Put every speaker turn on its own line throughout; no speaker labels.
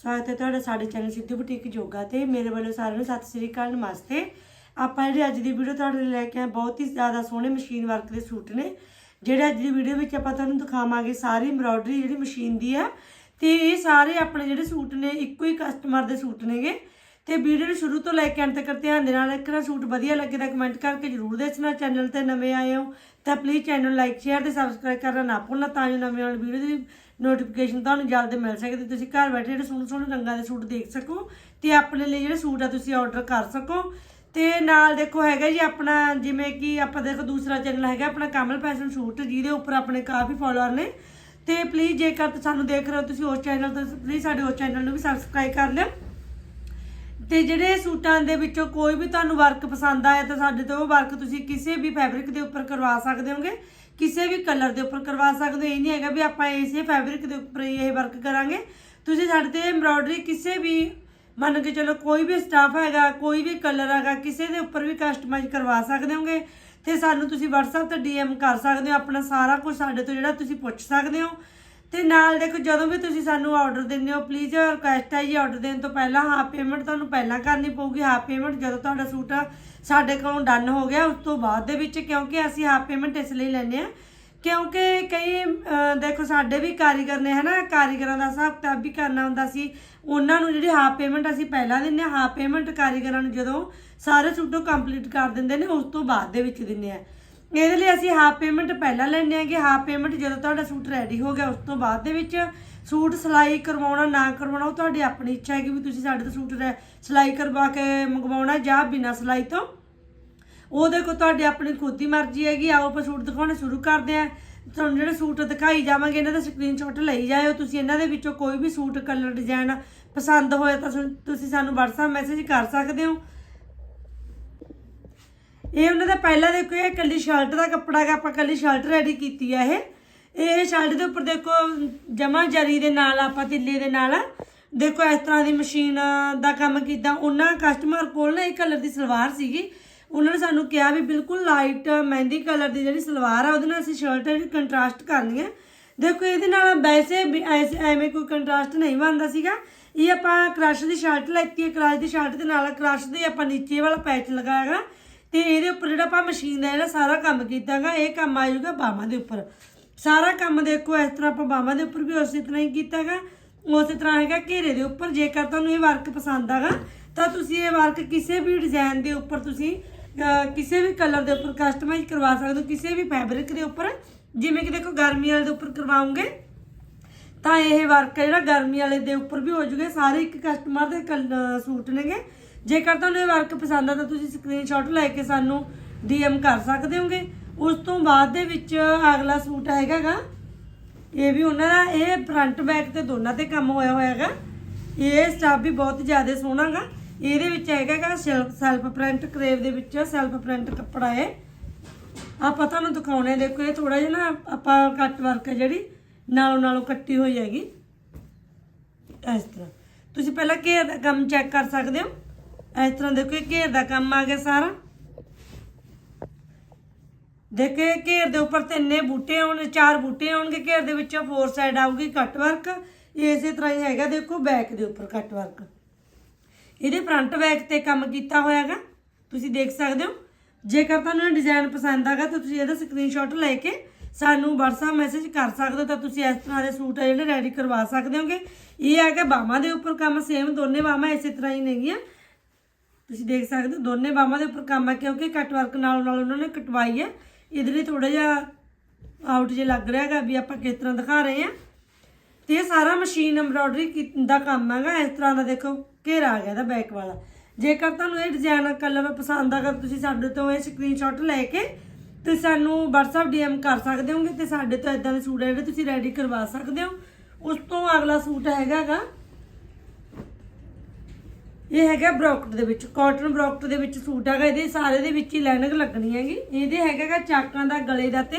ਸਵਾਗਤ ਹੈ ਤੁਹਾਡਾ ਸਾਡੇ ਚੈਨਲ ਸਿੱਧੂ ਬੁਟੀਕ ਯੋਗਾ ਤੇ ਮੇਰੇ ਵੱਲੋਂ ਸਾਰਿਆਂ ਨੂੰ ਸਤਿ ਸ੍ਰੀ ਅਕਾਲ, ਨਮਸਤੇ। ਆਪਾਂ ਜਿਹੜੀ ਅੱਜ ਦੀ ਵੀਡੀਓ ਤੁਹਾਡੇ ਲਈ ਲੈ ਕੇ ਆਏ, ਬਹੁਤ ਹੀ ਜ਼ਿਆਦਾ ਸੋਹਣੇ ਮਸ਼ੀਨ ਵਰਕ ਦੇ ਸੂਟ ਨੇ। ਜਿਹੜੇ ਅੱਜ ਦੀ ਵੀਡੀਓ ਵਿੱਚ ਆਪਾਂ ਤੁਹਾਨੂੰ ਦਿਖਾਵਾਂਗੇ, ਸਾਰੀ ਐਮਬ੍ਰੋਇਡਰੀ ਜਿਹੜੀ ਮਸ਼ੀਨ ਦੀ ਆ ਤੇ ਇਹ ਸਾਰੇ ਆਪਣੇ ਜਿਹੜੇ ਸੂਟ ਨੇ, ਇੱਕੋ ਹੀ ਕਸਟਮਰ ਦੇ ਸੂਟ ਨੇਗੇ। ਤੇ ਵੀਡੀਓ ਨੂੰ ਸ਼ੁਰੂ ਤੋਂ ਲੈ ਕੇ ਅੰਤ ਤੱਕ ਧਿਆਨ ਦੇ ਨਾਲ ਇੱਕ ਨਾ ਸੂਟ ਵਧੀਆ ਲੱਗੇ ਤਾਂ ਕਮੈਂਟ ਕਰਕੇ ਜਰੂਰ ਦੱਸਣਾ। ਚੈਨਲ ਤੇ ਨਵੇਂ ਆਏ ਹੋ ਤਾਂ ਪਲੀਜ਼ ਚੈਨਲ ਲਾਈਕ ਸ਼ੇਅਰ ਤੇ ਸਬਸਕ੍ਰਾਈਬ ਕਰਨਾ ਨਾ ਭੁੱਲਣਾ, ਤਾਂ ਜੋ ਨਵੀਂ ਆਉਣ ਵੀਡੀਓ ਦੀ ਨੋਟੀਫਿਕੇਸ਼ਨ ਤੁਹਾਨੂੰ ਜਲਦ ਮਿਲ ਸਕੇ ਤੇ ਤੁਸੀਂ ਘਰ ਬੈਠੇ ਜਿਹੜੇ ਸੋਹਣੇ ਸੋਹਣੇ ਰੰਗਾਂ ਦੇ ਸੂਟ ਦੇਖ ਸਕੋ ਤੇ ਆਪਣੇ ਲਈ ਜਿਹੜੇ ਸੂਟ ਆ ਤੁਸੀਂ ਆਰਡਰ ਕਰ ਸਕੋ। ਤੇ ਨਾਲ ਦੇਖੋ ਹੈਗਾ ਜੀ ਆਪਣਾ ਜਿਵੇਂ ਕਿ ਆਪਾਂ ਦੇਖੋ ਦੂਸਰਾ ਚੈਨਲ ਹੈਗਾ ਆਪਣਾ ਕਮਲ ਫੈਸ਼ਨ ਸੂਟ, ਜਿਹਦੇ ਉੱਪਰ ਆਪਣੇ ਕਾਫੀ ਫਾਲੋਅਰ ਨੇ। ਤੇ ਪਲੀਜ਼ ਜੇਕਰ ਤੁਸੀਂ ਸਾਨੂੰ ਦੇਖ ਰਹੇ ਹੋ ਤੁਸੀਂ ਉਸ ਚੈਨਲ ਤੋਂ ਪਲੀਜ਼ ਸਾਡੇ ਉਸ ਚੈਨਲ ਨੂੰ ਵੀ ਸਬਸਕ੍ਰਾਈਬ ਕਰ ਲਿਓ। ਤੇ ਜਿਹੜੇ ਸੂਟਾਂ ਦੇ ਵਿੱਚੋਂ ਕੋਈ ਵੀ ਤੁਹਾਨੂੰ ਵਰਕ ਪਸੰਦ ਆਇਆ ਤਾਂ ਸਾਡੇ ਤੋਂ ਉਹ ਵਰਕ ਤੁਸੀਂ ਕਿਸੇ ਵੀ ਫੈਬਰਿਕ ਦੇ ਉੱਪਰ ਕਰਵਾ ਸਕਦੇ ਹੋਗੇ। ਕਿਸੇ ਵੀ ਕਲਰ ਦੇ ਉੱਪਰ ਕਰਵਾ ਸਕਦੇ ਹੋ। ਇਹ ਨਹੀਂ ਹੈਗਾ ਵੀ ਆਪਾਂ ਇਸੇ ਫੈਬਰਿਕ ਦੇ ਉੱਪਰ ਹੀ ਇਹ ਵਰਕ ਕਰਾਂਗੇ। ਤੁਸੀਂ ਸਾਡੇ ਤੇ ਐਮਬ੍ਰੋਇਡਰੀ ਕਿਸੇ ਵੀ ਮੰਨ ਕੇ ਚਲੋ ਕੋਈ ਵੀ ਸਟਾਫ ਹੈਗਾ, ਕੋਈ ਵੀ ਕਲਰ ਹੈਗਾ, ਕਿਸੇ ਦੇ ਉੱਪਰ ਵੀ ਕਸਟਮਾਈਜ਼ ਕਰਵਾ ਸਕਦੇ ਹੋਗੇ। ਤੇ ਸਾਨੂੰ ਤੁਸੀਂ WhatsApp ਤੇ DM ਕਰ ਸਕਦੇ ਹੋ। ਆਪਣਾ ਸਾਰਾ ਕੁਝ ਸਾਡੇ ਤੋਂ ਜਿਹੜਾ ਤੁਸੀਂ ਪੁੱਛ ਸਕਦੇ ਹੋ। ਤੇ ਨਾਲ ਦੇਖੋ, ਜਦੋਂ ਵੀ ਤੁਸੀਂ ਸਾਨੂੰ ਆਰਡਰ ਦਿੰਦੇ ਹੋ ਪਲੀਜ਼ ਰਿਕੁਐਸਟ ਹੈ ਜੀ ਆਰਡਰ ਦੇਣ ਤੋਂ ਪਹਿਲਾਂ ਹਾਫ ਪੇਮੈਂਟ ਤੁਹਾਨੂੰ ਪਹਿਲਾਂ ਕਰਨੀ ਪਊਗੀ। ਹਾਫ ਪੇਮੈਂਟ ਜਦੋਂ ਤੁਹਾਡਾ ਸੂਟ ਸਾਡੇ ਕੋਲੋਂ ਡਨ ਹੋ ਗਿਆ, ਉਸ ਤੋਂ ਬਾਅਦ ਦੇ ਵਿੱਚ, ਕਿਉਂਕਿ ਅਸੀਂ ਹਾਫ ਪੇਮੈਂਟ ਇਸ ਲਈ ਲੈਂਦੇ ਆ ਕਿਉਂਕਿ ਕਈ ਦੇਖੋ, ਸਾਡੇ ਵੀ ਕਾਰੀਗਰ ਨੇ, ਹਨਾ, ਕਾਰੀਗਰਾਂ ਦਾ ਹਿਸਾਬ ਕਿਤਾਬ ਵੀ ਕਰਨਾ ਹੁੰਦਾ ਸੀ। ਉਹਨਾਂ ਨੂੰ ਜਿਹੜੀ ਹਾਫ ਪੇਮੈਂਟ ਅਸੀਂ ਪਹਿਲਾਂ ਦਿੰਦੇ ਆ ਹਾਫ ਪੇਮੈਂਟ ਕਾਰੀਗਰਾਂ ਨੂੰ ਜਦੋਂ ਸਾਰੇ ਸੂਟੋ ਕੰਪਲੀਟ ਕਰ ਦਿੰਦੇ ਨੇ, ਉਸ ਤੋਂ ਬਾਅਦ ਦੇ ਵਿੱਚ ਦਿੰਦੇ ਆ ਇਹਦੇ ਲਈ ਅਸੀਂ ਹਾਫ ਪੇਮੈਂਟ ਪਹਿਲਾਂ ਲੈਂਦੇ ਆਂਗੇ ਹਾਫ ਪੇਮੈਂਟ ਜਦੋਂ ਤੁਹਾਡਾ ਸੂਟ ਰੈਡੀ ਹੋ ਗਿਆ ਉਸ ਤੋਂ ਬਾਅਦ ਦੇ ਵਿੱਚ ਸੂਟ ਸਿਲਾਈ ਕਰਵਾਉਣਾ, ਨਾ ਕਰਵਾਉਣਾ, ਉਹ ਤੁਹਾਡੀ ਆਪਣੀ ਇੱਛਾ ਹੈ ਕਿ ਵੀ ਤੁਸੀਂ ਸਾਡੇ ਤੋਂ ਸੂਟ ਰੈ- ਸਿਲਾਈ ਕਰਵਾ ਕੇ ਮੰਗਵਾਉਣਾ ਜਾਂ ਬਿਨਾਂ ਸਿਲਾਈ ਤੋਂ। ਉਹ ਦੇਖੋ ਤੁਹਾਡੀ ਆਪਣੀ ਖੁਦ ਦੀ ਮਰਜ਼ੀ ਹੈਗੀ। ਆਓ ਆਪਾਂ ਸੂਟ ਦਿਖਾਉਣੇ ਸ਼ੁਰੂ ਕਰਦੇ ਆਂ ਤੁਹਾਨੂੰ ਜਿਹੜੇ ਸੂਟ ਦਿਖਾਈ ਜਾਵਾਂਗੇ, ਇਹਨਾਂ ਦਾ ਸਕਰੀਨਸ਼ਾਟ ਲਈ ਜਾਇਓ। ਤੁਸੀਂ ਇਹਨਾਂ ਦੇ ਵਿੱਚੋਂ ਕੋਈ ਵੀ ਸੂਟ ਕਲਰ ਡਿਜ਼ਾਈਨ ਪਸੰਦ ਹੋਇਆ ਤਾਂ ਸੁ- ਤੁਸੀਂ ਸਾਨੂੰ WhatsApp ਮੈਸੇਜ ਕਰ ਸਕਦੇ ਹੋ। ਇਹ ਉਹਨਾਂ ਦਾ ਪਹਿਲਾਂ ਦੇਖੋ ਇਹ ਕੱਲੀ ਸ਼ਰਟ ਦਾ ਕੱਪੜਾ ਹੈਗਾ ਆਪਾਂ ਕੱਲੀ ਸ਼ਰਟ ਰੈਡੀ ਕੀਤੀ ਆ ਇਹ। ਇਹ ਸ਼ਰਟ ਦੇ ਉੱਪਰ ਦੇਖੋ, ਜਮਾ ਜਰੀ ਦੇ ਨਾਲ, ਆਪਾਂ ਤਿੱਲੇ ਦੇ ਨਾਲ, ਦੇਖੋ ਇਸ ਤਰ੍ਹਾਂ ਦੀ ਮਸ਼ੀਨ ਦਾ ਕੰਮ ਕੀਤਾ। ਉਹਨਾਂ ਕਸਟਮਰ ਕੋਲ ਨਾ ਇਹ ਕਲਰ ਦੀ ਸਲਵਾਰ ਸੀਗੀ। ਉਹਨਾਂ ਨੇ ਸਾਨੂੰ ਕਿਹਾ ਵੀ ਬਿਲਕੁਲ ਲਾਈਟ ਮਹਿੰਦੀ ਕਲਰ ਦੀ ਜਿਹੜੀ ਸਲਵਾਰ ਆ, ਉਹਦੇ ਨਾਲ ਅਸੀਂ ਸ਼ਰਟ ਜਿਹੜੀ ਕੰਟਰਾਸਟ ਕਰਨੀ ਹੈ ਦੇਖੋ, ਇਹਦੇ ਨਾਲ ਵੈਸੇ ਵੀ ਐਸੇ, ਐਵੇਂ ਕੋਈ ਕੰਟਰਾਸਟ ਨਹੀਂ ਬਣਦਾ ਸੀਗਾ। ਇਹ ਆਪਾਂ ਕ੍ਰਸ਼ ਦੀ ਸ਼ਰਟ ਲੈਤੀ ਹੈ ਕ੍ਰਸ਼ ਦੀ ਸ਼ਰਟ ਦੇ ਨਾਲ ਕ੍ਰਸ਼ ਦੇ ਆਪਾਂ ਨੀਚੇ ਵਾਲਾ ਪੈਚ ਲਗਾਇਆਗਾ ਤੇ ਇਹਦੇ ਉੱਪਰ ਜਿਹੜਾ ਆਪਾਂ ਮਸ਼ੀਨ ਦਾ ਜਿਹੜਾ ਸਾਰਾ ਕੰਮ ਕੀਤਾਗਾ, ਇਹ ਕੰਮ ਆ ਜਾਊਗਾ ਬਾਹਾਂ ਦੇ ਉੱਪਰ। ਸਾਰਾ ਕੰਮ ਦੇਖੋ, ਇਸ ਤਰ੍ਹਾਂ ਆਪਾਂ ਬਾਹਾਂ ਦੇ ਉੱਪਰ ਵੀ ਉਸੇ ਤਰ੍ਹਾਂ ਹੀ ਕੀਤਾਗਾ। ਉਸੇ ਤਰ੍ਹਾਂ ਹੈਗਾ ਘੇਰੇ ਦੇ ਉੱਪਰ, ਜੇਕਰ ਤੁਹਾਨੂੰ ਇਹ ਵਰਕ ਪਸੰਦ ਆਗਾ, ਤਾਂ ਤੁਸੀਂ ਇਹ ਵਰਕ ਕਿਸੇ ਵੀ ਡਿਜ਼ਾਈਨ ਦੇ ਉੱਪਰ ਤੁਸੀਂ ਕਿਸੇ ਵੀ ਕਲਰ ਦੇ ਉੱਪਰ ਕਸਟਮਾਈਜ਼ ਕਰਵਾ ਸਕਦੇ ਹੋ, ਕਿਸੇ ਵੀ ਫੈਬਰਿਕ ਦੇ ਉੱਪਰ। ਜਿਵੇਂ ਕਿ ਦੇਖੋ, ਗਰਮੀ ਵਾਲੇ ਦੇ ਉੱਪਰ ਕਰਵਾਉਂਗੇ, ਤਾਂ ਇਹ ਵਰਕ ਜਿਹੜਾ ਗਰਮੀ ਵਾਲੇ ਦੇ ਉੱਪਰ ਵੀ ਹੋ ਜੂਗੇ ਸਾਰੇ ਇੱਕ ਕਸਟਮਰ ਦੇ ਕਲ- ਸੂਟ ਨੇਗੇ। ਜੇਕਰ ਤੁਹਾਨੂੰ ਇਹ ਵਰਕ ਪਸੰਦ ਆ ਤਾਂ ਤੁਸੀਂ ਸਕਰੀਨਸ਼ਾਟ ਲੈ ਕੇ ਸਾਨੂੰ ਡੀਐਮ ਕਰ ਸਕਦੇ ਹੋਗੇ। ਉਸ ਤੋਂ ਬਾਅਦ ਦੇ ਵਿੱਚ ਅਗਲਾ ਸੂਟ ਹੈਗਾਗਾ। ਇਹ ਵੀ ਉਹਨਾਂ ਦਾ, ਇਹ ਫਰੰਟ ਬੈਕ ਤੇ ਦੋਨਾਂ ਤੇ ਕੰਮ ਹੋਇਆ ਹੋਇਆ ਹੈਗਾ ਇਹ ਸਟਾਫ ਵੀ ਬਹੁਤ ਜ਼ਿਆਦਾ ਸੋਹਣਾਗਾ। ਇਹਦੇ ਵਿੱਚ ਹੈਗਾਗਾ ਸੈਲਫ ਪ੍ਰਿੰਟ ਕਰੇਵ ਦੇ ਵਿੱਚ ਸੈਲਫ ਪ੍ਰਿੰਟ ਕੱਪੜਾ ਹੈ ਆਪਾਂ ਤੁਹਾਨੂੰ ਦਿਖਾਉਣੇ ਦੇਖੋ, ਇਹ ਥੋੜਾ ਜਿਹਾ ਨਾ ਆਪਾਂ ਕੱਟ ਵਰਕ ਹੈ ਜਿਹੜੀ, ਨਾਲੋਂ ਨਾਲੋਂ ਕੱਟੀ ਹੋਈ ਹੈਗੀ। ਇਸ ਤਰ੍ਹਾਂ। ਤੁਸੀਂ ਪਹਿਲਾਂ ਘੇਰ ਦਾ ਕੰਮ ਚੈੱਕ ਕਰ ਸਕਦੇ ਹੋ। ਇਸ ਤਰ੍ਹਾਂ ਦੇਖੋ ਇਹ ਘੇਰ ਦਾ ਕੰਮ ਆ ਗਿਆ ਸਾਰਾ। ਦੇਖੋ ਇਹ ਘੇਰ ਦੇ ਉੱਪਰ ਤਿੰਨੇ ਬੂਟੇ ਆਉਣ, ਚਾਰ ਬੂਟੇ ਆਉਣਗੇ ਘੇਰ ਦੇ ਵਿੱਚੋਂ ਫੋਰ ਸਾਈਡ ਆਊਗੀ ਕੱਟ ਵਰਕ ਇਸੇ ਤਰ੍ਹਾਂ ਹੀ ਹੈਗਾ ਦੇਖੋ ਬੈਕ ਦੇ ਉੱਪਰ ਕੱਟ ਵਰਕ ਇਹਦੇ ਫਰੰਟ ਬੈਕ ਤੇ ਕੰਮ ਕੀਤਾ ਹੋਇਆਗਾ। ਤੁਸੀਂ ਦੇਖ ਸਕਦੇ ਹੋ। ਜੇਕਰ ਤੁਹਾਨੂੰ ਇਹ ਡਿਜ਼ਾਈਨ ਪਸੰਦ ਆਗਾ ਤਾਂ ਤੁਸੀਂ ਇਹਦਾ ਸਕਰੀਨਸ਼ਾਟ ਲੈ ਕੇ ਸਾਨੂੰ WhatsApp ਮੈਸੇਜ ਕਰ ਸਕਦੇ ਹੋ, ਤਾਂ ਤੁਸੀਂ ਇਸ ਤਰ੍ਹਾਂ ਦੇ ਸੂਟ ਆ ਜਿਹੜੇ ਰੈਡੀ ਕਰਵਾ ਸਕਦੇ ਹੋਗੇ। ਇਹ ਹੈਗਾ ਬਾਹਾਂ ਦੇ ਉੱਪਰ ਕੰਮ ਸੇਮ ਦੋਨੇ ਬਾਹਾਂ ਇਸੇ ਤਰ੍ਹਾਂ ਹੀ ਨੇਗੀਆਂ। ਤੁਸੀਂ ਦੇਖ ਸਕਦੇ ਹੋ, ਦੋਨੇ ਬਾਹਾਂ ਦੇ ਉੱਪਰ ਕੰਮ ਹੈ ਕਿਉਂਕਿ ਕੱਟ ਵਰਕ ਨਾਲ ਨਾਲ ਉਹਨਾਂ ਨੇ ਕਟਵਾਈ ਹੈ ਇਹਦੇ ਲਈ ਥੋੜਾ ਜਿਹਾ ਆਊਟ ਜੇ ਲੱਗ ਰਿਹਾ ਹੈਗਾ ਵੀ ਆਪਾਂ ਕਿਸ ਤਰ੍ਹਾਂ ਦਿਖਾ ਰਹੇ ਹਾਂ। ਤੇ ਇਹ ਸਾਰਾ ਮਸ਼ੀਨ ਐਮਬ੍ਰੋਇਡਰੀ ਦਾ ਕੰਮ ਹੈਗਾ, ਇਸ ਤਰ੍ਹਾਂ ਦਾ ਦੇਖੋ, ਘੇਰਾ ਆ ਗਿਆ ਦਾ ਬੈਕ ਵਾਲਾ। ਜੇਕਰ ਤੁਹਾਨੂੰ ਇਹ ਡਿਜ਼ਾਈਨ ਕਲਰ ਪਸੰਦ ਆਗਾ ਤੁਸੀਂ ਸਾਡੇ ਤੋਂ ਇਹ ਸਕਰੀਨਸ਼ਾਟ ਲੈ ਕੇ ਤੇ ਸਾਨੂੰ WhatsApp DM ਕਰ ਸਕਦੇ ਹੋਗੇ ਤੇ ਸਾਡੇ ਤੋਂ ਇਦਾਂ ਦੇ ਸੂਟ ਜਿਹੜੇ ਤੁਸੀਂ ਰੈਡੀ ਕਰਵਾ ਸਕਦੇ ਹੋ। ਉਸ ਤੋਂ ਅਗਲਾ ਸੂਟ ਹੈਗਾਗਾ ਇਹ ਹੈਗਾ ਬ੍ਰੋਕਟ ਦੇ ਵਿੱਚ ਕਾਟਨ ਬ੍ਰੋਕਟ ਦੇ ਵਿੱਚ ਸੂਟ ਹੈਗਾ, ਇਹਦੇ ਸਾਰੇ ਦੇ ਵਿੱਚ ਹੀ ਲਾਈਨਿੰਗ ਲੱਗਣੀ ਹੈਗੀ। ਇਹਦੇ ਹੈਗਾਗਾ ਚਾਕਾਂ ਦਾ, ਗਲੇ ਦਾ ਤੇ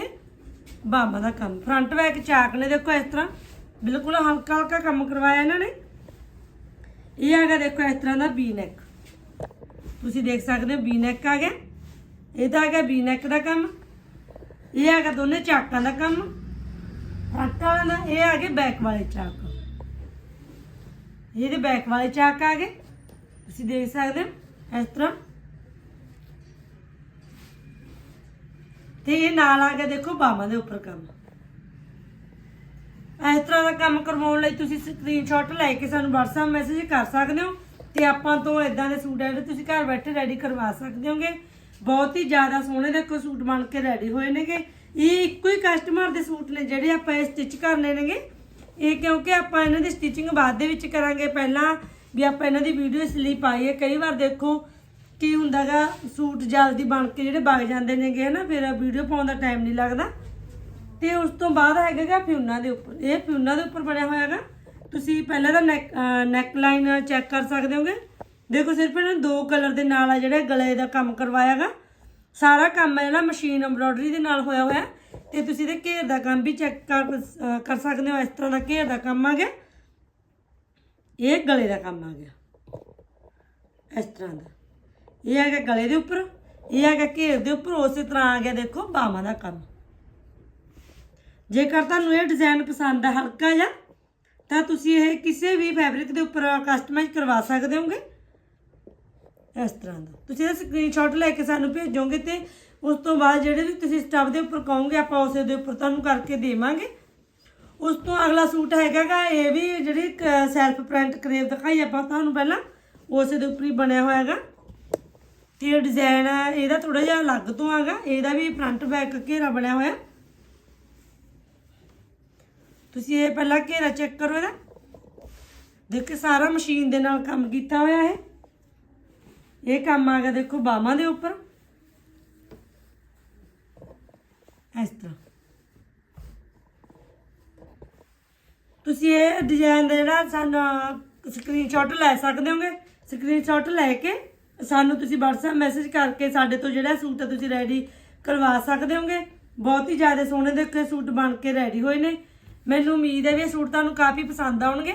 ਬਾਹਾਂ ਦਾ ਕੰਮ। ਫਰੰਟ ਬੈਕ ਚਾਕ ਨੇ, ਦੇਖੋ ਇਸ ਤਰ੍ਹਾਂ। ਬਿਲਕੁਲ ਹਲਕਾ ਹਲਕਾ ਕੰਮ ਕਰਵਾਇਆ ਇਹਨਾਂ ਨੇ। ਇਹ ਹੈਗਾ ਦੇਖੋ ਇਸ ਤਰ੍ਹਾਂ ਦਾ ਵੀ ਨੈਕ ਤੁਸੀਂ ਦੇਖ ਸਕਦੇ ਹੋ ਵੀ ਨੈਕ ਆ ਗਿਆ। ਇਹਦਾ ਹੈਗਾ ਵੀ ਨੈਕ ਦਾ ਕੰਮ। ਇਹ ਹੈਗਾ ਦੋਨੇ ਚਾਕਾਂ ਦਾ ਕੰਮ। ਫਰੰਟ ਵਾਲਾ ਦਾ ਇਹ ਗਏ ਬੈਕ ਵਾਲੇ ਚਾਕ। ਇਹਦੇ ਬੈਕ ਵਾਲੇ ਚਾਕ ਆ ਗਏ। ਤੁਸੀਂ ਦੇਖ ਸਕਦੇ ਹੋ ਇਸ ਤਰ੍ਹਾਂ। ਤੇ ਇਹ ਨਾਲ ਆ ਕੇ ਦੇਖੋ ਬਾਹਾਂ ਦੇ ਉੱਪਰ ਕੰਮ। ਇਸ ਤਰ੍ਹਾਂ ਦਾ ਕੰਮ ਕਰਵਾਉਣ ਲਈ ਤੁਸੀਂ ਸਕਰੀਨਸ਼ਾਟ ਲੈ ਕੇ ਸਾਨੂੰ WhatsApp ਮੈਸੇਜ ਕਰ ਸਕਦੇ ਹੋ ਤੇ ਆਪਾਂ ਤੋਂ ਇਦਾਂ ਦੇ ਸੂਟ ਜਿਹੜੇ ਤੁਸੀਂ ਘਰ ਬੈਠੇ ਰੈਡੀ ਕਰਵਾ ਸਕਦੇ ਹੋਗੇ। ਬਹੁਤ ਹੀ ਜ਼ਿਆਦਾ ਸੋਹਣੇ ਦੇਖੋ ਸੂਟ ਬਣ ਕੇ ਰੈਡੀ ਹੋਏ ਨੇਗੇ। ਇਹ ਇੱਕੋ ਹੀ ਕਸਟਮਰ ਦੇ ਸੂਟ ਨੇ ਜਿਹੜੇ ਆਪਾਂ ਇਹ ਸਟਿਚ ਕਰਨੇ ਨੇਗੇ। ਇਹ ਕਿਉਂਕਿ ਆਪਾਂ ਇਹਨਾਂ ਦੀ ਸਟਿਚਿੰਗ ਬਾਅਦ ਦੇ ਵਿੱਚ ਕਰਾਂਗੇ। ਪਹਿਲਾਂ ਵੀ ਆਪਾਂ ਇਹਨਾਂ ਦੀ ਵੀਡੀਓ ਇਸ ਲਈ ਪਾਈ ਹੈ। ਕਈ ਵਾਰ ਦੇਖੋ ਕੀ ਹੁੰਦਾਗਾ, ਸੂਟ ਜਲਦੀ ਬਣ ਕੇ ਜਿਹੜੇ ਵਗ ਜਾਂਦੇ ਨੇਗੇ ਹਨਾ, ਫਿਰ ਵੀਡੀਓ ਪਾਉਣ ਦਾ ਟਾਈਮ ਨਹੀਂ ਲੱਗਦਾ। ਤੇ ਉਸ ਤੋਂ ਬਾਅਦ ਹੈਗਾਗਾ ਫਿਊਨਾ ਦੇ ਉੱਪਰ। ਇਹ ਫਿਊਨਾ ਦੇ ਉੱਪਰ ਬਣਿਆ ਹੋਇਆ ਹੈਗਾ ਤੁਸੀਂ ਪਹਿਲਾਂ ਤਾਂ ਨੈਕ ਨੈਕ ਲਾਈਨ ਚੈੱਕ ਕਰ ਸਕਦੇ ਹੋਗੇ। ਦੇਖੋ ਸਿਰਫ ਇਹਨਾਂ ਦੋ ਕਲਰ ਦੇ ਨਾਲ ਆ ਜਿਹੜੇ ਗਲੇ ਦਾ ਕੰਮ ਕਰਵਾਇਆਗਾ। ਸਾਰਾ ਕੰਮ ਹੈ ਜਿਹੜਾ ਮਸ਼ੀਨ ਐਮਬ੍ਰੋਇਡਰੀ ਦੇ ਨਾਲ ਹੋਇਆ ਹੋਇਆ। ਤੇ ਤੁਸੀਂ ਇਹਦੇ ਘੇਰ ਦਾ ਕੰਮ ਵੀ ਚੈੱਕ ਕਰ ਕਰ ਸਕਦੇ ਹੋ। ਇਸ ਤਰ੍ਹਾਂ ਦਾ ਘੇਰ ਦਾ ਕੰਮ ਆ ਗਿਆ ਇਹ ਗਲੇ ਦਾ ਕੰਮ ਆ ਗਿਆ। ਇਸ ਤਰ੍ਹਾਂ ਦਾ। ਇਹ ਹੈਗਾ ਗਲੇ ਦੇ ਉੱਪਰ, ਇਹ ਹੈਗਾ ਘੇਰ ਦੇ ਉੱਪਰ, ਉਸੇ ਤਰ੍ਹਾਂ ਆ ਗਿਆ ਦੇਖੋ ਬਾਹਾਂ ਦਾ ਕੰਮ। ਜੇਕਰ ਤੁਹਾਨੂੰ ਇਹ ਡਿਜ਼ਾਈਨ ਪਸੰਦ ਆ ਹਲਕਾ ਜਿਹਾ, ਤਾਂ ਤੁਸੀਂ ਇਹ ਕਿਸੇ ਵੀ ਫੈਬਰਿਕ ਦੇ ਉੱਪਰ ਕਸਟਮਾਈਜ਼ ਕਰਵਾ ਸਕਦੇ ਹੋਗੇ। ਇਸ ਤਰ੍ਹਾਂ ਦਾ। ਤੁਸੀਂ ਇਹ ਸਕਰੀਨਸ਼ਾਟ ਲੈ ਕੇ ਸਾਨੂੰ ਭੇਜੋਗੇ ਤੇ ਉਸ ਤੋਂ ਬਾਅਦ ਜਿਹੜੇ ਵੀ ਤੁਸੀਂ ਸਟੱਫ ਦੇ ਉੱਪਰ ਕਹੋਗੇ, ਆਪਾਂ ਉਸੇ ਦੇ ਉੱਪਰ ਤੁਹਾਨੂੰ ਕਰਕੇ ਦੇਵਾਂਗੇ। ਉਸ ਤੋਂ ਅਗਲਾ ਸੂਟ ਹੈਗਾਗਾ ਇਹ ਵੀ ਜਿਹੜੀ ਸੈਲਫ ਪ੍ਰਿੰਟ ਕਰੇਵ ਦਿਖਾਈ ਆਪਾਂ ਤੁਹਾਨੂੰ ਪਹਿਲਾਂ, ਉਸੇ ਦੇ ਉੱਪਰ ਹੀ ਬਣਿਆ ਹੋਇਆ ਹੈਗਾ ਤੇ ਇਹ ਡਿਜ਼ਾਈਨ ਇਹਦਾ ਥੋੜਾ ਜਿਹਾ ਅਲੱਗ ਤੋਂ ਆਗਾ ਇਹਦਾ ਵੀ ਫਰੰਟ ਬੈਕ ਘੇਰਾ ਬਣਿਆ ਹੋਇਆ। ਤੁਸੀਂ ਇਹ ਪਹਿਲਾਂ ਘੇਰਾ ਚੈੱਕ ਕਰੋ ਇਹਦਾ। ਦੇਖੋ, ਸਾਰਾ ਮਸ਼ੀਨ ਦੇ ਨਾਲ ਕੰਮ ਕੀਤਾ ਹੋਇਆ ਹੈ ਇਹ ਕੰਮ ਆ ਗਿਆ ਦੇਖੋ ਬਾਹਾਂ ਦੇ ਉੱਪਰ। ਇਸ ਤਰ੍ਹਾਂ। ਤੁਸੀਂ ਇਹ ਡਿਜ਼ਾਈਨ ਦਾ ਜਿਹੜਾ ਸਾਨੂੰ ਸਕਰੀਨਸ਼ਾਟ ਲੈ ਸਕਦੇ ਹੋਗੇ? ਸਕਰੀਨਸ਼ਾਟ ਲੈ ਕੇ ਸਾਨੂੰ ਤੁਸੀਂ WhatsApp ਮੈਸੇਜ ਕਰਕੇ ਸਾਡੇ ਤੋਂ ਜਿਹੜਾ ਸੂਟ ਹੈ ਤੁਸੀਂ ਰੈਡੀ ਕਰਵਾ ਸਕਦੇ ਹੋਗੇ? ਬਹੁਤ ਹੀ ਜ਼ਿਆਦਾ ਸੋਹਣੇ ਦੇਖੇ ਸੂਟ ਬਣ ਕੇ ਰੈਡੀ ਹੋਏ ਨੇ। ਮੈਨੂੰ ਉਮੀਦ ਹੈ ਵੀ ਇਹ ਸੂਟ ਤੁਹਾਨੂੰ ਕਾਫੀ ਪਸੰਦ ਆਉਣਗੇ।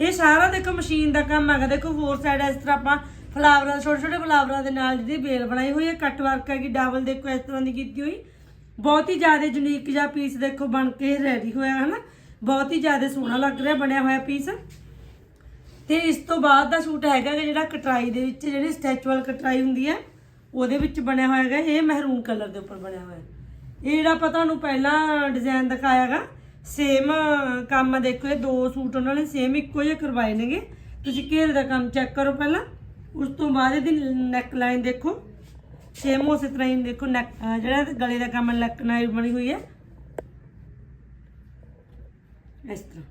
ਇਹ ਸਾਰਾ ਦੇਖੋ ਮਸ਼ੀਨ ਦਾ ਕੰਮ ਹੈਗਾ। ਦੇਖੋ ਫੋਰ ਸਾਈਡ ਇਸ ਤਰ੍ਹਾਂ ਆਪਾਂ ਫਲਾਵਰਾਂ ਛੋਟੇ ਛੋਟੇ ਫਲਾਵਰਾਂ ਦੇ ਨਾਲ ਜਿਹੜੀ ਬੇਲ ਬਣਾਈ ਹੋਈ ਹੈ ਕੱਟ ਵਰਕ ਹੈਗੀ ਡਬਲ ਦੇਖੋ ਇਸ ਤਰ੍ਹਾਂ ਦੀ ਕੀਤੀ ਹੋਈ। ਬਹੁਤ ਹੀ ਜ਼ਿਆਦਾ ਯੂਨੀਕ ਜਿਹਾ ਪੀਸ ਦੇਖੋ ਬਣ ਕੇ ਰੈਡੀ ਹੋਇਆ ਹੈ ਨਾ ਬਹੁਤ ਹੀ ਜ਼ਿਆਦਾ ਸੋਹਣਾ ਲੱਗ ਰਿਹਾ ਬਣਿਆ ਹੋਇਆ ਪੀਸ ਤੇ ਇਸ ਤੋਂ ਬਾਅਦ ਦਾ ਸੂਟ ਹੈਗਾ ਜਿਹੜਾ ਕਟਰਾਈ ਦੇ ਵਿੱਚ, ਜਿਹੜੀ ਸਟੈਚੂਅਲ ਕਟਰਾਈ ਹੁੰਦੀ ਹੈ, ਉਹਦੇ ਵਿੱਚ ਬਣਿਆ ਹੋਇਆ ਹੈਗਾ, ਇਹ ਮਹਿਰੂਨ ਕਲਰ ਦੇ ਉੱਪਰ ਬਣਿਆ ਹੋਇਆ। ਇਹ ਜਿਹੜਾ ਆਪਾਂ ਤੁਹਾਨੂੰ ਪਹਿਲਾਂ ਡਿਜ਼ਾਈਨ ਦਿਖਾਇਆਗਾ ਸੇਮ ਕੰਮ ਦੇਖੋ, ਇਹ ਦੋ ਸੂਟ ਉਹਨਾਂ ਨੇ ਸੇਮ ਇੱਕੋ ਜਿਹੇ ਕਰਵਾਏ ਨੇਗੇ। ਤੁਸੀਂ ਘੇਰੇ ਦਾ ਕੰਮ ਚੈੱਕ ਕਰੋ ਪਹਿਲਾਂ। ਉਸ ਤੋਂ ਬਾਅਦ ਇਹਦੀ ਨੈਕ ਲਾਈਨ ਦੇਖੋ। ਸੇਮ ਉਸੇ ਤਰ੍ਹਾਂ ਹੀ ਦੇਖੋ ਨੈਕ ਜਿਹੜਾ ਗਲੇ ਦਾ ਕੰਮ ਨੈਕ ਲਾਈਨ ਬਣੀ ਹੋਈ ਹੈ। ਇਸ ਤਰ੍ਹਾਂ।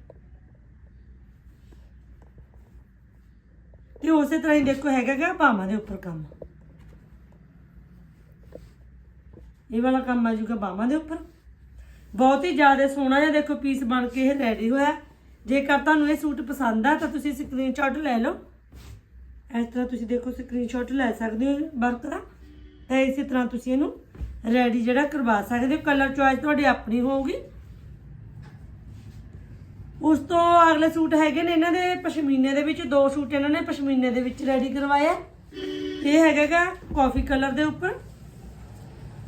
ਤੇ ਉਸੇ ਤਰ੍ਹਾਂ ਹੀ ਦੇਖੋ ਹੈਗਾ ਗਾ ਬਾਹਾਂ ਦੇ ਉੱਪਰ ਕੰਮ। ਇਹ ਵਾਲਾ ਕੰਮ ਆ ਜੂਗਾ ਬਾਹਾਂ ਦੇ ਉੱਪਰ। ਬਹੁਤ ਹੀ ਜ਼ਿਆਦਾ ਸੋਹਣਾ ਜਿਹਾ ਦੇਖੋ ਪੀਸ ਬਣ ਕੇ ਇਹ ਰੈਡੀ ਹੋਇਆ। ਜੇਕਰ ਤੁਹਾਨੂੰ ਇਹ ਸੂਟ ਪਸੰਦ ਆ, ਤਾਂ ਤੁਸੀਂ ਸਕਰੀਨਸ਼ਾਟ ਲੈ ਲਓ। ਇਸ ਤਰ੍ਹਾਂ ਤੁਸੀਂ ਦੇਖੋ ਸਕਰੀਨਸ਼ਾਟ ਲੈ ਸਕਦੇ ਹੋ ਵਰਕ ਦਾ ਤਾਂ ਇਸੇ ਤਰ੍ਹਾਂ ਤੁਸੀਂ ਇਹਨੂੰ ਰੈਡੀ ਜਿਹੜਾ ਕਰਵਾ ਸਕਦੇ ਹੋ। ਕਲਰ ਚੁਆਇਸ ਤੁਹਾਡੀ ਆਪਣੀ ਹੋਊਗੀ। ਉਸ ਤੋਂ ਅਗਲੇ ਸੂਟ ਹੈਗੇ ਨੇ ਇਹਨਾਂ ਦੇ ਪਸ਼ਮੀਨੇ ਦੇ ਵਿੱਚ, ਦੋ ਸੂਟ ਇਹਨਾਂ ਨੇ ਪਸ਼ਮੀਨੇ ਦੇ ਵਿੱਚ ਰੈਡੀ ਕਰਵਾਇਆ ਇਹ ਹੈਗਾਗਾ ਕਾਫੀ ਕਲਰ ਦੇ ਉੱਪਰ।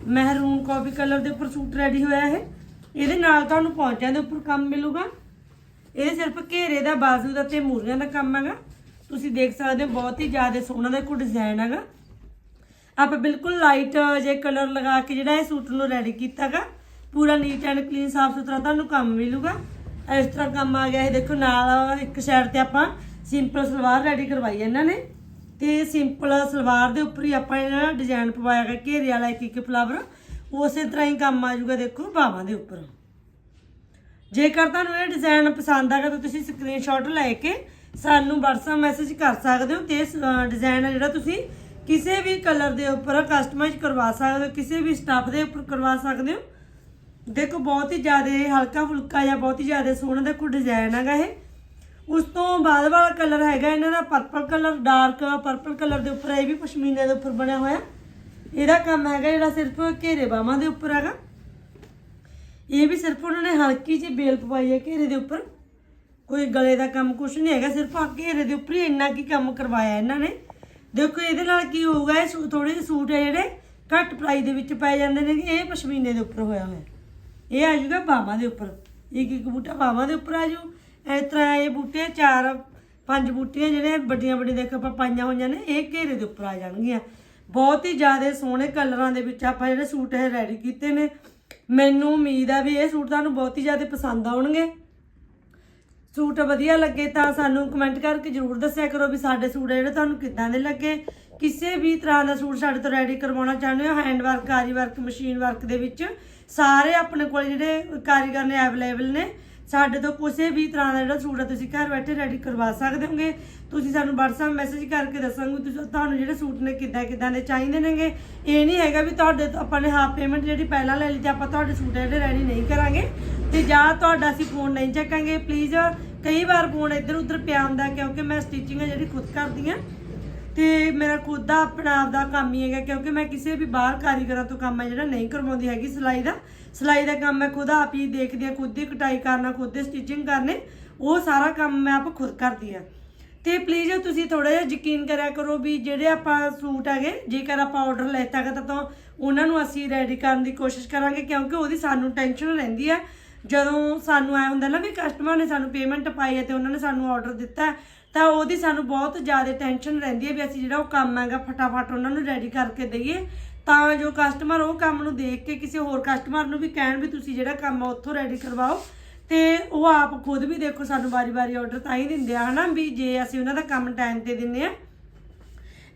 ਮਹਿਰੂਨ ਕਾਫੀ ਕਲਰ ਦੇ ਉੱਪਰ ਸੂਟ ਰੈਡੀ ਹੋਇਆ ਹੈ ਇਹਦੇ ਨਾਲ ਤੁਹਾਨੂੰ ਪਹੁੰਚਿਆਂ ਦੇ ਉੱਪਰ ਕੰਮ ਮਿਲੂਗਾ। ਇਹ ਸਿਰਫ ਘੇਰੇ ਦਾ, ਬਾਜ਼ੂ ਦਾ ਤੇ ਮੂਰੀਆਂ ਦਾ ਕੰਮ ਹੈਗਾ। ਤੁਸੀਂ ਦੇਖ ਸਕਦੇ ਹੋ ਬਹੁਤ ਹੀ ਜ਼ਿਆਦਾ ਸੋਹਣਾ ਦਾ ਕੋਈ ਡਿਜ਼ਾਈਨ ਹੈਗਾ। ਆਪਾਂ ਬਿਲਕੁਲ ਲਾਈਟ ਜੇ ਕਲਰ ਲਗਾ ਕੇ ਜਿਹੜਾ ਇਹ ਸੂਟ ਨੂੰ ਰੈਡੀ ਕੀਤਾਗਾ ਪੂਰਾ ਨੀਟ ਐਂਡ ਕਲੀਨ ਸਾਫ਼ ਸੁਥਰਾ ਤੁਹਾਨੂੰ ਕੰਮ ਮਿਲੂਗਾ। ਇਸ ਤਰ੍ਹਾਂ ਕੰਮ ਆ ਗਿਆ ਇਹ ਦੇਖੋ, ਨਾਲ ਇੱਕ ਸਾਈਡ ਤੇ ਆਪਾਂ ਸਿੰਪਲ ਸਲਵਾਰ ਰੈਡੀ ਕਰਵਾਈ ਇਹਨਾਂ ਨੇ। ਤੇ ਸਿੰਪਲ ਸਲਵਾਰ ਦੇ ਉੱਪਰ ਹੀ ਆਪਾਂ ਇਹਨਾਂ ਡਿਜ਼ਾਈਨ ਪਵਾਇਆ ਗਿਆ ਘੇਰੇ ਵਾਲਾ ਇੱਕ ਇੱਕ ਫਲਾਵਰ ਉਸੇ ਤਰ੍ਹਾਂ ਹੀ ਕੰਮ ਆ ਜਾਊਗਾ ਦੇਖੋ, ਬਾਹਾਂ ਦੇ ਉੱਪਰ। ਜੇਕਰ ਤੁਹਾਨੂੰ ਇਹ ਡਿਜ਼ਾਈਨ ਪਸੰਦ ਆਗਾ ਤਾਂ ਤੁਸੀਂ ਸਕਰੀਨਸ਼ਾਟ ਲੈ ਕੇ ਸਾਨੂੰ WhatsApp ਮੈਸੇਜ ਕਰ ਸਕਦੇ ਹੋ ਤੇ ਇਸ ਡਿਜ਼ਾਈਨ ਆ ਜਿਹੜਾ ਤੁਸੀਂ ਕਿਸੇ ਵੀ ਕਲਰ ਦੇ ਉੱਪਰ ਕਸਟਮਾਈਜ਼ ਕਰਵਾ ਸਕਦੇ ਹੋ, ਕਿਸੇ ਵੀ ਸਟੱਫ ਦੇ ਉੱਪਰ ਕਰਵਾ ਸਕਦੇ ਹੋ। ਦੇਖੋ, ਬਹੁਤ ਹੀ ਜ਼ਿਆਦਾ ਹਲਕਾ ਫੁਲਕਾ ਜਾਂ ਬਹੁਤ ਹੀ ਜ਼ਿਆਦਾ ਸੋਹਣਾ ਦੇਖੋ ਡਿਜ਼ਾਈਨ ਹੈਗਾ ਇਹ। ਉਸ ਤੋਂ ਬਾਅਦ ਵਾਲਾ ਕਲਰ ਹੈਗਾ ਇਹਨਾਂ ਦਾ purple colour dark purple colour ਦੇ ਉੱਪਰ ਇਹ ਵੀ ਪਸ਼ਮੀਨੇ ਦੇ ਉੱਪਰ ਬਣਿਆ ਹੋਇਆ। ਇਹਦਾ ਕੰਮ ਹੈਗਾ ਜਿਹੜਾ ਸਿਰਫ ਘੇਰੇ ਬਾਹਾਂ ਦੇ ਉੱਪਰ ਹੈਗਾ। ਇਹ ਵੀ ਸਿਰਫ ਉਹਨਾਂ ਨੇ ਹਲਕੀ ਜਿਹੀ ਬੇਲ ਪਵਾਈ ਹੈ ਘੇਰੇ ਦੇ ਉੱਪਰ। ਕੋਈ ਗਲੇ ਦਾ ਕੰਮ ਕੁਝ ਨਹੀਂ ਹੈਗਾ, ਸਿਰਫ ਆ ਘੇਰੇ ਦੇ ਉੱਪਰ ਹੀ ਇੰਨਾ ਕੀ ਕੰਮ ਕਰਵਾਇਆ ਇਹਨਾਂ ਨੇ। ਦੇਖੋ, ਇਹਦੇ ਨਾਲ ਕੀ ਹੋਊਗਾ, ਇਹ ਥੋੜੇ ਜਿਹੇ ਸੂਟ ਹੈ ਜਿਹੜੇ ਘੱਟ ਪ੍ਰਾਈਸ ਦੇ ਵਿੱਚ ਪੈ ਜਾਂਦੇ ਨੇ, ਇਹ ਪਸ਼ਮੀਨੇ ਦੇ ਉੱਪਰ ਹੋਇਆ ਹੋਇਆ। ਇਹ ਆ ਜਾਊਗਾ ਬਾਹਾਂ ਦੇ ਉੱਪਰ। ਇੱਕ ਇੱਕ ਬੂਟਾ ਬਾਹਾਂ ਦੇ ਉੱਪਰ ਆ ਜਾਊ ਇਸ ਤਰ੍ਹਾਂ ਇਹ ਬੂਟੇ ਚਾਰ, ਪੰਜ ਬੂਟੀਆਂ ਜਿਹੜੇ ਵੱਡੀਆਂ ਵੱਡੀਆਂ ਦੇਖੋ ਆਪਾਂ ਪਾਈਆਂ ਹੋਈਆਂ ਨੇ, ਇਹ ਘੇਰੇ ਦੇ ਉੱਪਰ ਆ ਜਾਣਗੀਆਂ। ਬਹੁਤ ਹੀ ਜ਼ਿਆਦਾ ਸੋਹਣੇ ਕਲਰਾਂ ਦੇ ਵਿੱਚ ਆਪਾਂ ਜਿਹੜੇ ਸੂਟ ਇਹ ਰੈਡੀ ਕੀਤੇ ਨੇ। ਮੈਨੂੰ ਉਮੀਦ ਆ ਵੀ ਇਹ ਸੂਟ ਤੁਹਾਨੂੰ ਬਹੁਤ ਹੀ ਜ਼ਿਆਦਾ ਪਸੰਦ ਆਉਣਗੇ। ਸੂਟ ਵਧੀਆ ਲੱਗੇ ਤਾਂ ਸਾਨੂੰ ਕਮੈਂਟ ਕਰਕੇ ਜਰੂਰ ਦੱਸਿਆ ਕਰੋ ਵੀ ਸਾਡੇ ਸੂਟ ਜਿਹੜੇ ਤੁਹਾਨੂੰ ਕਿੱਦਾਂ ਦੇ ਲੱਗੇ। ਕਿਸੇ ਵੀ ਤਰ੍ਹਾਂ ਦਾ ਸੂਟ ਸਾਡੇ ਤੋਂ ਰੈਡੀ ਕਰਵਾਉਣਾ ਚਾਹੁੰਦੇ ਹੋ ਹੈਂਡ ਵਰਕ ਆਰੀ ਵਰਕ ਮਸ਼ੀਨ ਵਰਕ ਦੇ ਵਿੱਚ ਸਾਰੇ ਆਪਣੇ ਕੋਲ ਜਿਹੜੇ ਕਾਰੀਗਰ ਨੇ ਅਵੇਲੇਬਲ ਨੇ, ਸਾਡੇ ਤੋਂ ਕਿਸੇ ਵੀ ਤਰ੍ਹਾਂ ਦਾ ਜਿਹੜਾ ਸੂਟ ਆ ਤੁਸੀਂ ਘਰ ਬੈਠੇ ਰੈਡੀ ਕਰਵਾ ਸਕਦੇ ਹੋਗੇ। ਤੁਸੀਂ ਸਾਨੂੰ WhatsApp ਮੈਸੇਜ ਕਰਕੇ ਦੱਸਾਂਗੇ ਤੁਸੀਂ ਤੁਹਾਨੂੰ ਜਿਹੜੇ ਸੂਟ ਨੇ ਕਿੱਦਾਂ ਕਿੱਦਾਂ ਦੇ ਚਾਹੀਦੇ ਨੇਗੇ। ਇਹ ਨਹੀਂ ਹੈਗਾ ਵੀ ਤੁਹਾਡੇ ਤੋਂ ਆਪਾਂ ਨੇ ਹਾਫ ਪੇਮੈਂਟ ਜਿਹੜੀ ਪਹਿਲਾਂ ਲੈ ਲਈ ਤੇ ਆਪਾਂ ਤੁਹਾਡੇ ਸੂਟ ਜਿਹੜੇ ਰੈਡੀ ਨਹੀਂ ਕਰਾਂਗੇ। ਤੇ ਜਾਂ ਤੁਹਾਡਾ ਅਸੀਂ ਫੋਨ ਨਹੀਂ ਚੱਕਾਂਗੇ। ਪਲੀਜ਼ ਕਈ ਵਾਰ ਫੋਨ ਇੱਧਰ ਉੱਧਰ ਪਿਆ ਹੁੰਦਾ ਕਿਉਂਕਿ ਮੈਂ ਸਟਿਚਿੰਗ ਜਿਹੜੀ ਖੁਦ ਕਰਦੀ ਆ। ਤੇ ਮੇਰਾ ਖੁਦ ਦਾ ਆਪਣਾ ਆਪ ਦਾ ਕੰਮ ਹੀ ਹੈਗਾ, ਕਿਉਂਕਿ ਮੈਂ ਕਿਸੇ ਵੀ ਬਾਹਰ ਕਾਰੀਗਰਾਂ ਤੋਂ ਕੰਮ ਹੈ ਜਿਹੜਾ ਨਹੀਂ ਕਰਵਾਉਂਦੀ ਹੈਗੀ ਸਿਲਾਈ ਦਾ। ਸਿਲਾਈ ਦਾ ਕੰਮ ਮੈਂ ਖੁਦ ਆਪ ਹੀ ਦੇਖਦੀ ਆ ਖੁਦ ਹੀ ਕਟਾਈ ਕਰਨਾ, ਖੁਦ ਹੀ ਸਟਿਚਿੰਗ ਕਰਨੇ, ਉਹ ਸਾਰਾ ਕੰਮ ਮੈਂ ਆਪ ਖੁਦ ਕਰਦੀ ਆ ਤੇ ਪਲੀਜ਼ ਤੁਸੀਂ ਥੋੜਾ ਜਿਹਾ ਯਕੀਨ ਕਰਿਆ ਕਰੋ ਵੀ ਜਿਹੜੇ ਆਪਾਂ ਸੂਟ ਹੈਗੇ, ਜੇਕਰ ਆਪਾਂ ਆਰਡਰ ਲੈਤਾ ਗਾ ਤਾਂ ਉਹਨਾਂ ਨੂੰ ਅਸੀਂ ਰੈਡੀ ਕਰਨ ਦੀ ਕੋਸ਼ਿਸ਼ ਕਰਾਂਗੇ, ਕਿਉਂਕਿ ਉਹਦੀ ਸਾਨੂੰ ਟੈਨਸ਼ਨ ਰਹਿੰਦੀ ਹੈ। ਜਦੋਂ ਸਾਨੂੰ ਐ ਹੁੰਦਾ ਨਾ ਵੀ ਕਸਟਮਰ ਨੇ ਸਾਨੂੰ ਪੇਮੈਂਟ ਪਾਈ ਹੈ ਤੇ ਉਹਨਾਂ ਨੇ ਸਾਨੂੰ ਆਰਡਰ ਦਿੱਤਾ ਤਾਂ ਉਹਦੀ ਸਾਨੂੰ ਬਹੁਤ ਜ਼ਿਆਦਾ ਟੈਨਸ਼ਨ ਰਹਿੰਦੀ ਹੈ ਵੀ ਅਸੀਂ ਜਿਹੜਾ ਉਹ ਕੰਮ ਹੈਗਾ ਫਟਾਫਟ ਉਹਨਾਂ ਨੂੰ ਰੈਡੀ ਕਰਕੇ ਦਈਏ। ਤਾਂ ਜੋ ਕਸਟਮਰ ਉਹ ਕੰਮ ਨੂੰ ਦੇਖ ਕੇ ਕਿਸੇ ਹੋਰ ਕਸਟਮਰ ਨੂੰ ਵੀ ਕਹਿਣ ਵੀ ਤੁਸੀਂ ਜਿਹੜਾ ਕੰਮ ਉੱਥੋਂ ਰੈਡੀ ਕਰਵਾਓ। ਤੇ ਉਹ ਆਪ ਖੁਦ ਵੀ ਦੇਖੋ ਸਾਨੂੰ ਵਾਰੀ-ਵਾਰੀ ਆਰਡਰ ਤਾਂ ਹੀ ਦਿੰਦੇ ਆ, ਹਨਾ ਵੀ ਜੇ ਅਸੀਂ ਉਹਨਾਂ ਦਾ ਕੰਮ ਟਾਈਮ ਤੇ ਦਿੰਨੇ ਆ।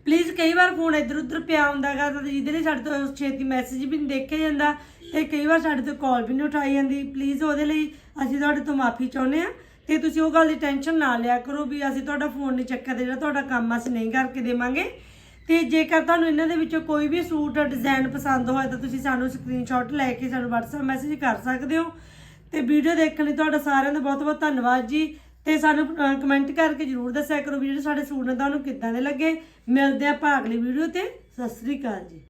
ਪਲੀਜ਼ ਕਈ ਵਾਰ ਫੋਨ ਇੱਧਰ ਉੱਧਰ ਪਿਆ ਹੁੰਦਾਗਾ ਤਾਂ ਜਿਹਦੇ ਲਈ ਸਾਡੇ ਤੋਂ ਛੇਤੀ ਮੈਸੇਜ ਵੀ ਨਹੀਂ ਦੇਖਿਆ ਜਾਂਦਾ ਤੇ ਕਈ ਵਾਰ ਸਾਡੇ ਤੋਂ ਕਾਲ ਵੀ ਨਹੀਂ ਉਠਾਈ ਜਾਂਦੀ। ਪਲੀਜ਼ ਉਹਦੇ ਲਈ ਅਸੀਂ ਤੁਹਾਡੇ ਤੋਂ ਮਾਫੀ ਚਾਹੁੰਦੇ ਆ। ਤੇ ਤੁਸੀਂ ਉਹ ਗੱਲ ਦੀ ਟੈਨਸ਼ਨ ਨਾ ਲਿਆ ਕਰੋ ਵੀ ਅਸੀਂ ਤੁਹਾਡਾ ਫੋਨ ਨਹੀਂ ਚੱਕਿਆ ਤੇ ਜਿਹੜਾ ਤੁਹਾਡਾ ਕੰਮ ਅਸੀਂ ਨਹੀਂ ਕਰਕੇ ਦੇਵਾਂਗੇ। ਤੇ ਜੇਕਰ ਤੁਹਾਨੂੰ ਇਹਨਾਂ ਦੇ ਵਿੱਚੋਂ ਕੋਈ ਵੀ ਸੂਟ ਡਿਜ਼ਾਈਨ ਪਸੰਦ ਹੋਇਆ ਤਾਂ ਤੁਸੀਂ ਸਾਨੂੰ ਸਕਰੀਨਸ਼ਾਟ ਲੈ ਕੇ ਸਾਨੂੰ WhatsApp ਮੈਸੇਜ ਕਰ ਸਕਦੇ ਹੋ। ਤੇ ਵੀਡੀਓ ਦੇਖਣ ਲਈ ਤੁਹਾਡਾ ਸਾਰਿਆਂ ਦਾ ਬਹੁਤ ਬਹੁਤ ਧੰਨਵਾਦ ਜੀ। ਤੇ ਸਾਨੂੰ ਕਮੈਂਟ ਕਰਕੇ ਜਰੂਰ ਦੱਸਿਆ ਕਰੋ ਵੀ ਜਿਹੜੇ ਸਾਡੇ ਸੂਟ ਨੇ ਤੁਹਾਨੂੰ ਕਿੱਦਾਂ ਦੇ ਲੱਗੇ। ਮਿਲਦੇ ਆਪਾਂ ਅਗਲੀ ਵੀਡੀਓ ਤੇ। ਸਤਿ ਸ੍ਰੀ ਅਕਾਲ ਜੀ।